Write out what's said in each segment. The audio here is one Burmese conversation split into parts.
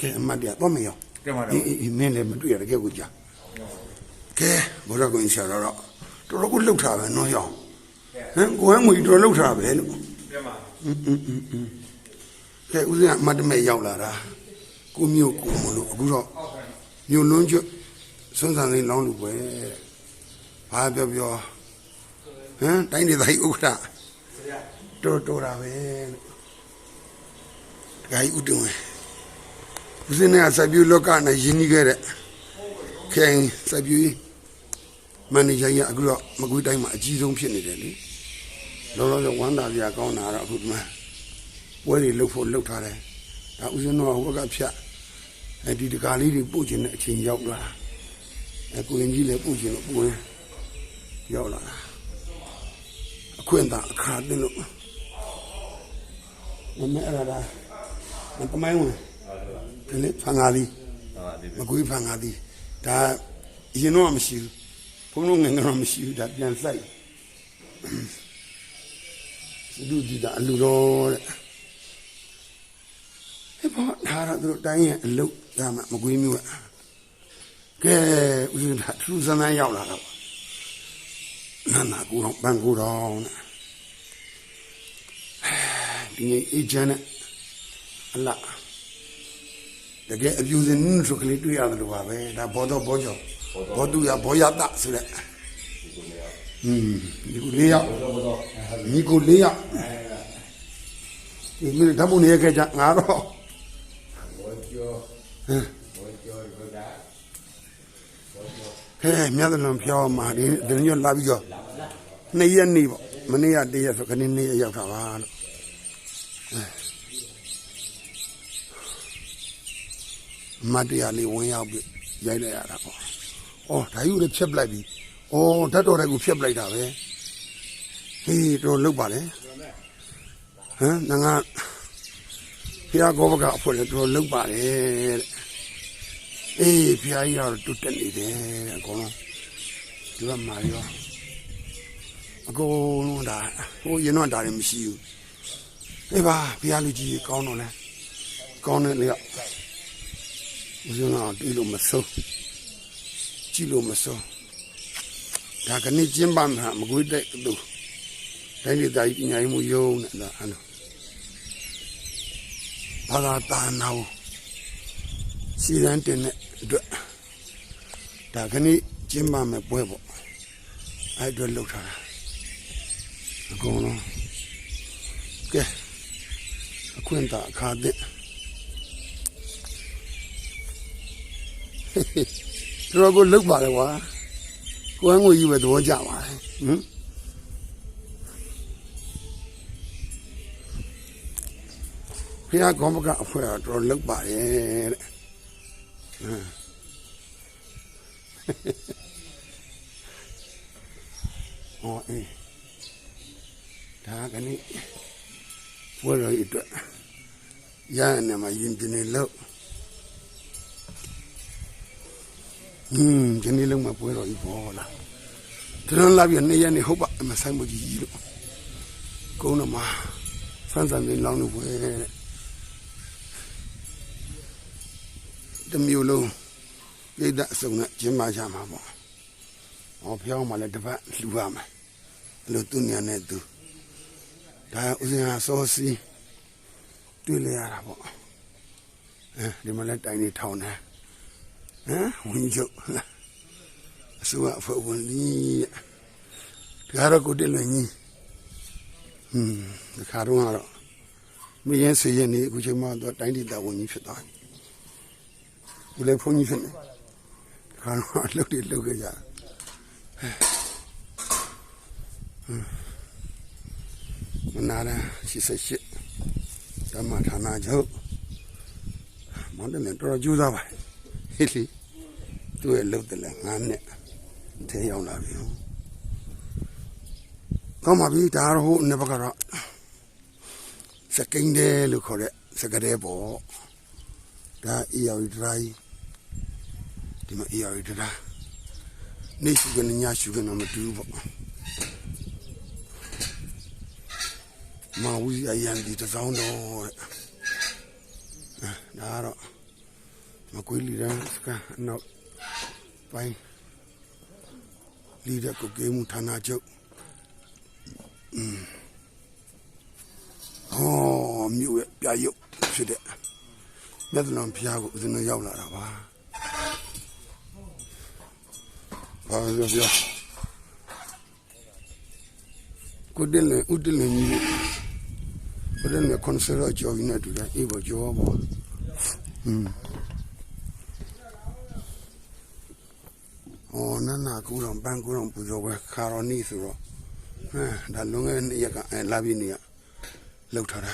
ကဲအမတ်တရားတော့မရောကဲမှာတော့အေးအေးအေးနင်းလည်းမတွေ့ရတကယ်ကိုကြာကဲဘုရားကိုဆရာတော်တော့တော်တော်ကိုလှုပ်ထားပဲနော်ရောင်ဟမ်ကိုဟမ်းငွေတော်လှုပ်ထားပဲလို့ကဲမှာကဲဦးဇင်းကအမတ်တမဲ့ရောက်လာတာကိုမျိုးကိုမလို့အခုတော့မြို့လုံးကျွတ်စွန်းဆန်လေးလောင်းလို့ပဲဘာပြောပြောဟမ်တိုင်းဒေသကြီးဥက္ကဋ္ဌတော်တော်တာပဲလို့ဒကာကြီးဥတုံဝင် ဦးဇင်းနဲ့စိုက်ပြူလောကနဲ့ယဉ်ကြီးခဲ့တဲ့ခိုင်စိုက်ပြူမန်နေဂျာကြီးကအခုတော့မကွေးတိုင်းမှာအကြီးဆုံးဖြစ်နေတယ်လေလောလောဆယ်ဝမ်းသာစရာကောင်းတာတော့အခုဒီမှာပွဲတွေလှုပ်ဖို့လှုပ်ထားတယ်ဒါဥစဉ်တော့ဟိုဘက်ကဖြတ်အဲဒီတကာလေးတွေပို့ခြင်းတဲ့အချိန်ရောက်လာအဲကိုရင်ကြီးလည်းပို့ခြင်းလို့ပို့ရင်ရောက်လာတာအခွင့်သာအခါတင်လို့မမဲရတာမတမိုင်းဝင် ဒီလေဖန်ငါသည်မကွေးဖန်ငါသည်ဒါအရင်တော့မရှိဘူးဘုံလုံးငယ်ငယ်တော့မရှိဘူးဒါပြန်ဆိုင်ဒုတိယအလူတော်တဲ့ဟဲ့ဘောဒါတော့သူတို့တိုင်းရဲ့အလုတ်ဒါမှမကွေးမျိုးကကဲဦးဇင်းဒါသူစမ်းစမ်းရောက်လာတော့နာနာကူတော့ပန်ကူတော့နဲ့ဒီနေ့အေဂျင့်နဲ့အလား တကယ်အပြူစင်းနုဆိုကလေးတွေ့ရတယ်လို့ပါပဲဒါဘောတော့ဘောကြောဘောတူရဘောရတဆိုတဲ့อืมဒီကိုလေးရောက်ညီကိုလေးရောက်ဒီမိဓာတ်ပုံနေရခဲ့ကြငါတော့ဟဲမြတ်သလွန်ဖြောမှာဒီဒီညလာပြီးတော့နှစ်ရက်နေပေါ့မနေ့ကတရက်ဆိုခဏနေ့ရက်ရောက်တာပါလို့ မတ်တရားလေးဝင်ရောက်ပြီးရိုက်လိုက်ရတာပေါ့။အော်ဒါယူလည်းဖြတ်ပလိုက်ပြီ။အော်ဓာတ်တော်တဲ့ကိုဖြတ်ပလိုက်တာပဲ။ဟေးတော်လုတ်ပါလေ။ဟမ်ငါကဖျားကောဘကအဖွင့်လည်းတော်လုတ်ပါတယ်တဲ့။အေးဖျားကြီးတော့တူတက်နေတယ်တဲ့အကုန်လုံးဒီကမာရောအကုန်လုံးဒါဟိုရင်တော့ဒါတွေမရှိဘူးအေးပါဖျားလူကြီးကောင်းတော့လဲကောင်းတယ်လေ ဦးဇင်းကတီးလို့မဆုံးကြည့်လို့မဆုံးဒါကနေ့ကျင်းပမှာမကွေးတဲ့သူတိုင်းဒေသကြီးပညာရေးမှုယုံနဲ့ဒါအဲ့လိုဘာသာတာနာဝစီရန်တင်တဲ့အတွက်ဒါခဏိကျင်းပမယ်ပွဲပေါ့အဲ့အတွက်လှုပ်ထားတာအကုန်လုံးကဲအခွင့်တာအခါတဲ့ တော်ကိုလှုပ်ပါလေကွာကိုယ်ငွေကြီးပဲသဘောကျပါတယ်ဟမ်ဖះကောမကအဖွဲတော့လှုပ်ပါတယ်တဲ့ဟောအေးဒါကနေ့ပွဲတော်ဤအတွက်ရရနေမှာယဉ်ပြနေလို့ ဟင်းဒီနေ့လုံးမှာပွဲတော်ဤပေါ်လာတရန်လာပြနေရနေဟုတ်ပါအမဆိုင်မကြီးကြီးလို့ကုန်းတော်မှာဆန်းဆန်းလေးလောင်းလို့ပွဲတဲ့တမျိုးလုံးပြိတ္တအစုံနဲ့ကျင်းပကြမှာပေါ့။ဟောဖျောင်းမှလည်းတစ်ပတ်လှူရမယ်။အဲ့လိုသူညာနဲ့သူဒါဥစဉ်ဟာစောစီတွေ့လေရတာပေါ့။အဲဒီမှာလည်းတိုင်နေထောင်းနေ။ဟ မ်ဝင်းကျုပ်အစိုးရအဖွဲ့ဝင်ကြီးဒါကတော့ကိုတက်လွင်ကြီးဟွန်းဒီခါတော့ကတော့မင်းရဲ့ဆွေရင်နေအခုချိန်မှတော့တိုင်းဒေသဝင်ကြီးဖြစ်သွားပြီ။ဒီလေဖုန်းကြီးဖြစ်နေ။ခါတော့လှုပ်တယ်လှုပ်ကြကြတယ်မနာရရှိစရှိဓမ္မဌာနချုပ်မန္တလေးတော်တော်ကြိုးစားပါ ဟေးလေသူ့ရဲ့လှုပ်တယ်လဲငါးနဲ့ထဲရောက်လာပြီကောင်းပါပြီဒါတော့ဟိုနေဘကတော့စကိန်းတယ်လို့ခေါ်တဲ့စကတဲ့ပေါ့ဒါအေယာဝီဒရိုင်းဒီမှာအေယာဝီဒရာနေရှုကနေညရှုကနေမတူဘူးပေါ့မဝီအရန်ဒီတစောင်းတော့တဲ့အဲဒါကတော့ မကွေးလီရန်စကအနောက်ပိုင်းလီဒကုတ်ကေမှုဌာနချုပ်ဟောမြို့ရဲ့ပြရုပ်ဖြစ်တဲ့မြတ်တော်ဘုရားကိုဦးဇင်းတို့ရောက်လာတာပါဘာလို့ပြောကိုတယ်လေဦးတယ်လေမြို့ကိုတယ်လေကွန်ဆာကျော်နေတူတယ်အေးဘောကျော်ဘောဟွန်း အော်နန္နာကူတော်ပန်းကူတော်ပူဇော်ပွဲခါတော်နေ့ဆိုတော့ဟမ်ဒါလွန်ခဲ့တဲ့နေ့ရက်ကအဲလာပြီးနေ့ကလောက်ထားတာ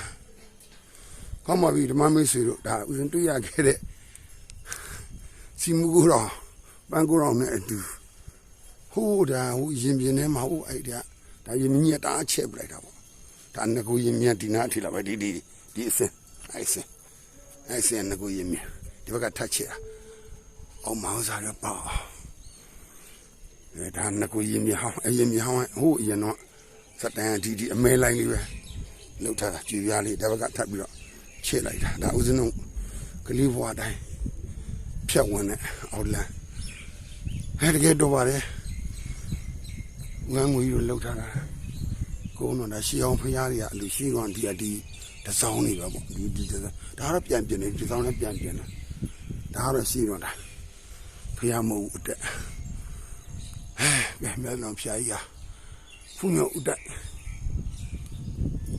။ကောင်းပါပြီဓမ္မမိတ်ဆွေတို့ဒါဥစဉ်တွေ့ရခဲ့တဲ့စီမူကူတော်ပန်းကူတော်နဲ့အတူဟိုးဒါဟိုရင်ပြင်းထဲမှာဟိုအဲ့ဒါဒါရင်မြက်တာအချက်ပလိုက်တာပေါ့။ဒါငကူရင်မြက်ဒီနာအထိလာပဲဒီဒီဒီအစင်အဲ့အစင်အဲ့အစင်ငကူရင်မြက်ဒီဘက်ကထတ်ချစ်တာ။အောင်မောင်စားရပါအဲ ဒါနကူရင်မြေဟောင်းအရင်မြေဟောင်းဟိုအရင်တော့စတန်ဒီဒီအမဲလိုက်လေးပဲလှုပ်ထားတာကြည်ပြားလေးတစ်ဘက်ကထပ်ပြီးတော့ချစ်လိုက်တာဒါဥစဉ်တော့ကလေးဘွားတိုင်းဖြတ်ဝင်တဲ့အောက်လမ်းအဲတကယ်တော့ပါတယ်ငန်းငွေကြီးတို့လှုပ်ထားတာကိုယ်တော့ဒါရှီအောင်ဖရားတွေကအလူရှိတော့ဒီအဒီတစောင်းနေပဲပေါ့ဒီဒီဒါတော့ပြန်ပြင်နေဒီစောင်းလည်းပြန်ပြင်တယ်ဒါကတော့ရှိတော့တာဖရားမဟုတ်ဘူးအတက် အဲမြတ်လောင်ဖျားကြီးဟာဖုန်ရောဥတိုက်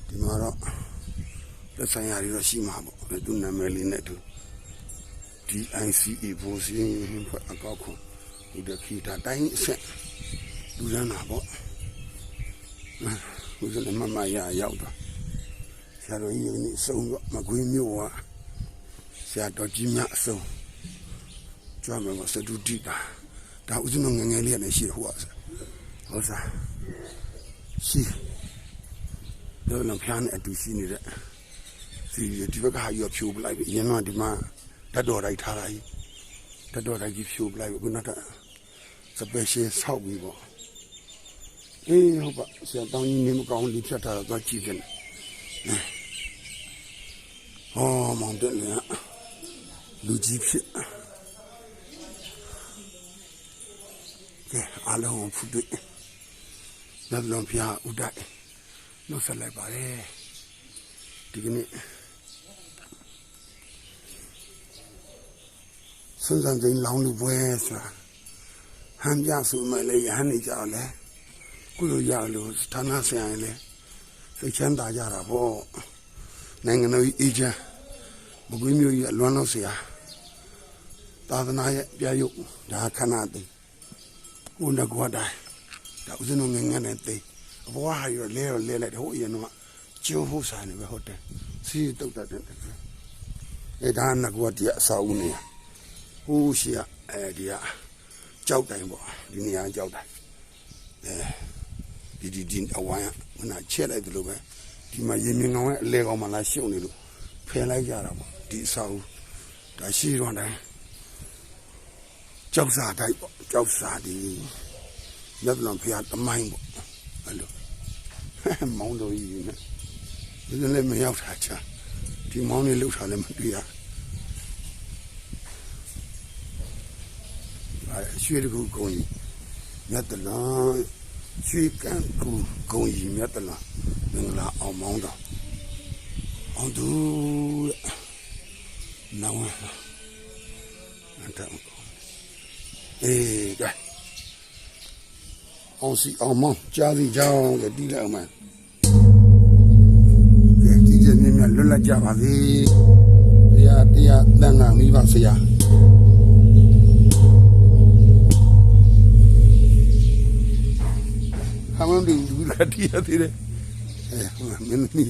ဒီမှာတော့လက်ဆိုင်ရာတွေတော့ရှိမှာပေါ့သူနာမည်လေးနဲ့သူ DICE ဘိုးစင်းဖွဲ့အကောက်ခုဒီတခီတာတိုင်းအဆက်လူရမ်းတာပေါ့ဘုရားမမရရောက်တော့ဆရာတော်ကြီးကနေစုံတော့မကွေးမျိုးကဆရာတော်ကြီးမြအစုံကြွားမှာစတုတိတာ ဒါဥစဉ်တော့ငယ်ငယ်လေးကနေရှိဟိုကဟုတ်စားရှိတော့လည်းဖျားနေအတူရှိနေတဲ့စီဒီဘက်ကဟာရောဖြိုးပလိုက်ပြီအရင်ကဒီမှာဓာတ်တော်လိုက်ထားတာကြီးဓာတ်တော်လိုက်ကြီးဖြိုးပလိုက်ပြီခုနကစပယ်ရှယ်ဆောက်ပြီးပေါ့အေးဟုတ်ပါဆရာတောင်းကြီးနေမကောင်းဒီဖြတ်ထားတော့သွားကြည့်တယ်ဟောမောင်တက်လေလူကြီးဖြစ် ကဲအားလုံးကိုဖူးတွေ့လက်လုံးဖျားဥဒိုက်နှုတ်ဆက်လိုက်ပါတယ်ဒီကနေ့စွန်းစံစိန်လောင်းလူပွဲဆိုတာဟန်ပြဆိုမဲ့လေရဟန်းနေကြလဲကုလိုရလို့ဌာနဆိုင်ရင်လေစိတ်ချမ်းသာကြတာပေါ့နိုင်ငံတော်ကြီးအေဂျင့်မကွေးမျိုးကြီးအလွမ်းလို့ဆရာသာသနာရဲ့ပြရုပ်ဒါခဏတည်း ဟိုငကွာတိုင်းဒါဥစဉ်ငငယ်နဲ့သိအဘွားဟာရလဲတော့လဲလိုက်တယ်ဟိုအရင်တော့ကျိုးဖို့ဆိုင်နေပဲဟုတ်တယ်စီးတုတ်တတ်တယ်အဲဒါငကွာတည်းအစာဦးနေဟိုရှိရအဲဒီကကြောက်တိုင်ပေါ့ဒီနေရာကြောက်တိုင်အဲဒီဒီဒီအဝိုင်းကမနာချက်လိုက်တယ်လို့ပဲဒီမှာရေမြင်ကောင်ရဲ့အလဲကောင်မှလာရှုံနေလို့ဖယ်လိုက်ကြတာပေါ့ဒီအစာဦးဒါရှိတော့တိုင်း ကြောက်စာတိုက်ပေါ့ကြောက်စာဒီမြတ်လွန်ဖျားတမိုင်းပေါ့အဲ့လိုမောင်းတော်ကြီးနဲ့ဒီလည်းမရောက်တာချာဒီမောင်းလေးလှုပ်ထားလည်းမတွေ့ရအဲရွှေတကူကုန်းကြီးမြတ်တလန်ရွှေကန်းကူကုန်းကြီးမြတ်တလန်မင်္ဂလာအောင်မောင်းတော်အောင်သူနောင်အတမ်း အေးကဲအောင်စီအောင်မောင်းကြားစီကြောင်းကတီးလိုက်အောင်မကဲဒီကျမြင်မြလွတ်လပ်ကြပါစေတရားတရားတန်ခါမိပါဆရာခမန်းဒီလူလာတီးရသေးတယ်အဲဟိုမင်းမီ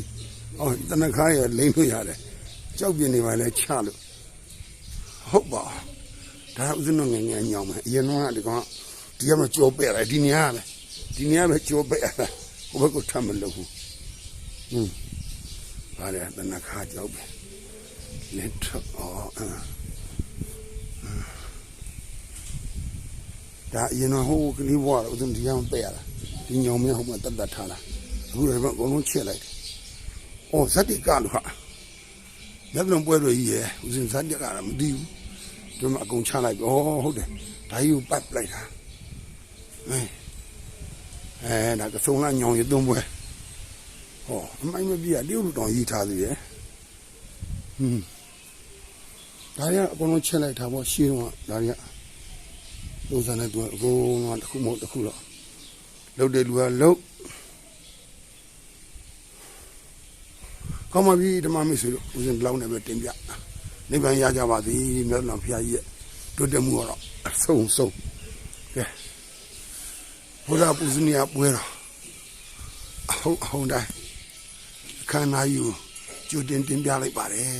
အော်တနခါရလိမ့်လို့ရတယ်ကြောက်ပြင်းနေပါလေချလို့ဟုတ်ပါ ဒါဥစဉ်တော့ငယ်ငယ်ညောင်းမယ်အရင်တော့ဒီကောင်ဒီကမှကြောပဲ့တယ်ဒီနေရာပဲဒီနေရာပဲကြောပဲ့တယ်ဟိုဘက်ကထမ်းမလို့ဘူးဟွန်းဗါတယ်တနခါကြောက်ပဲလက်တော့အော်အာဒါအရင်တော့ဟိုကလေးဘွားတော့ဥစဉ်ဒီကောင်ပဲ့ရတာဒီညောင်မဟိုမှာတတ်တတ်ထားတာအခုလည်းအကုန်လုံးချက်လိုက်တယ်အော်ဇက်တိကလို့ဟာလက်လုံးပွဲလို့ကြီးရဲ့ဥစဉ်ဇက်တိကတော့မသိဘူး ဒီမှာအကုန်ချလိုက်ပြီဩဟုတ်တယ်ဒါကြီးကိုပတ်ပလိုက်တာအဲအဲဒါကစုံလာညောင်ရသုံးပွဲဟောအမိုင်းမပြရတရုတ်လူတောင်ရေးထားသေးရဲ့ဟွန်းဒါရီကအကုန်လုံးချက်လိုက်တာပေါ့ရှင်းတော့ဒါရီကလိုစံတဲ့သူကအကုန်လုံးတစ်ခုမဟုတ်တစ်ခုတော့လုတ်တဲ့လူကလုတ်ကောင်းပါပြီဓမ္မမိတ်ဆွေတို့ဦးဇင်းဘလောက်နဲ့ပဲတင်ပြ နိဗ္ဗာန်ရကြပါသည်မြတ်စွာဘုရားကြီးရဲ့တို့တက်မှုကတော့အဆုံးဆုံးကဲဘုရားပူဇနီယပွဲတော်အဟုတ်အဟုတ်တိုင်းအခမ်းအနားယူကျူတင်တင်ပြလိုက်ပါတယ်